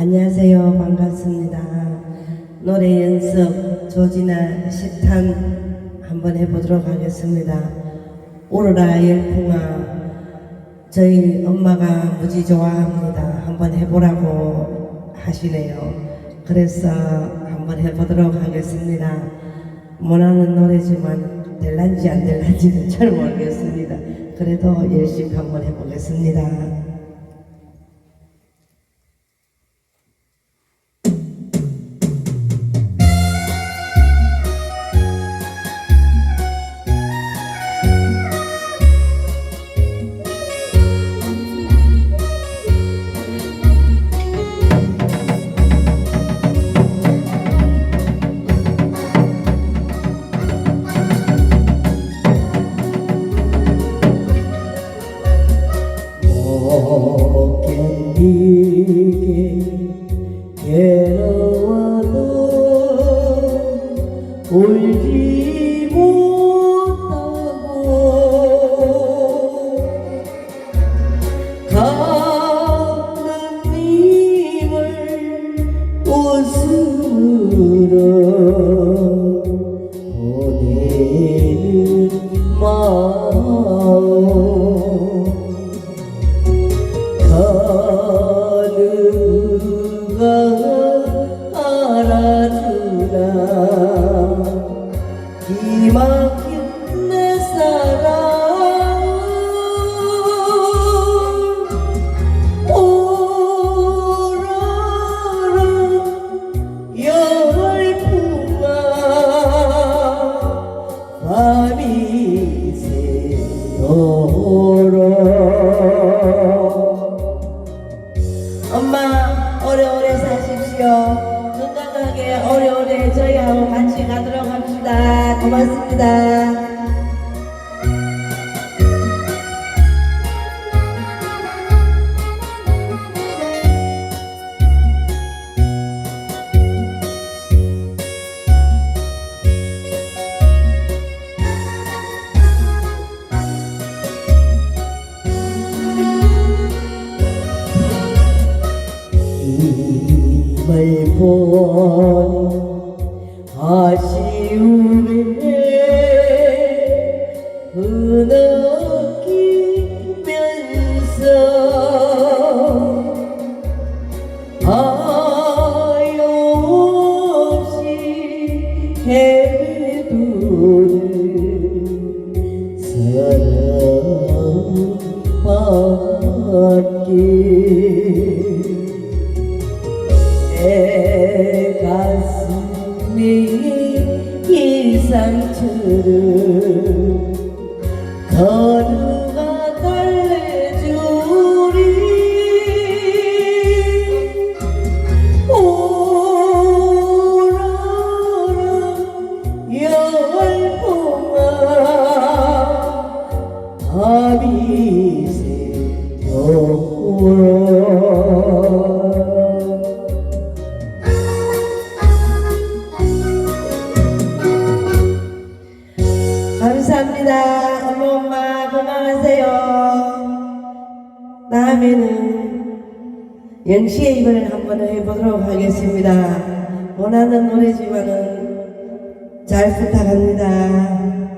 안녕하세요. 반갑습니다. 노래 연습 조진아 10탄 한번 해보도록 하겠습니다. 오로라 열풍아 저희 엄마가 무지 좋아합니다. 한번 해보라고 하시네요. 그래서 한번 해보도록 하겠습니다. 못하는 노래지만 될란지 안 될란지는 잘 모르겠습니다. 그래도 열심히 한번 해보겠습니다. 울지 못하고 가는 님을 웃으러 보내는 마음 엄마 오래오래 사십시오. 건강하게 오래오래 저희하고 같이 가도록 합시다. 고맙습니다. 아쉬움에 흐느끼면서 하염없이 헤매도는 사랑받기 내 가슴이 일상처럼 걸어가 달래주리. 오라라 열풍아 밤이 감사합니다. 엄마 엄마 건강하세요. 다음에는 영시의 입을 한번 해보도록 하겠습니다. 원하는 노래지만은 잘 부탁합니다.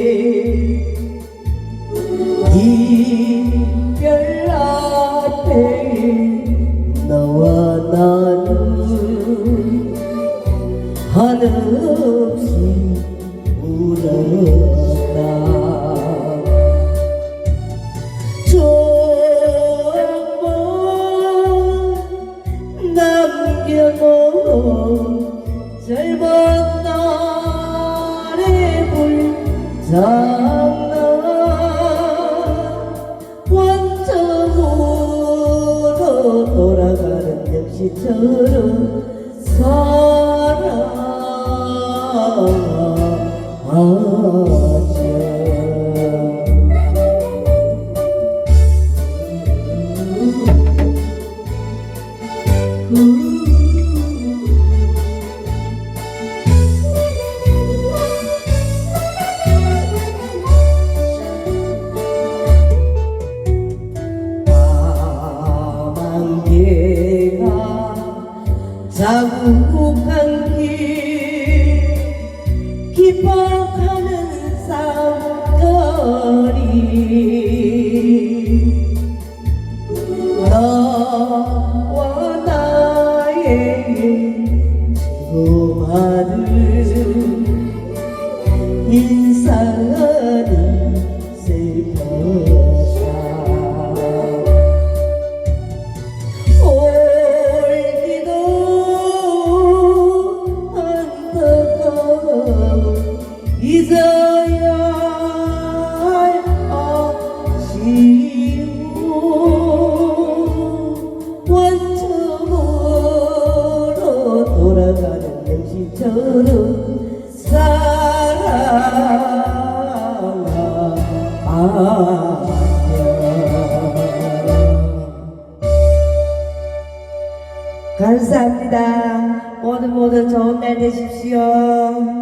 역시처럼 사랑하자 기뻐하는 싸움거리. 너와 나의 주고받은 인 감사합니다. 모두 모두 좋은 날 되십시오.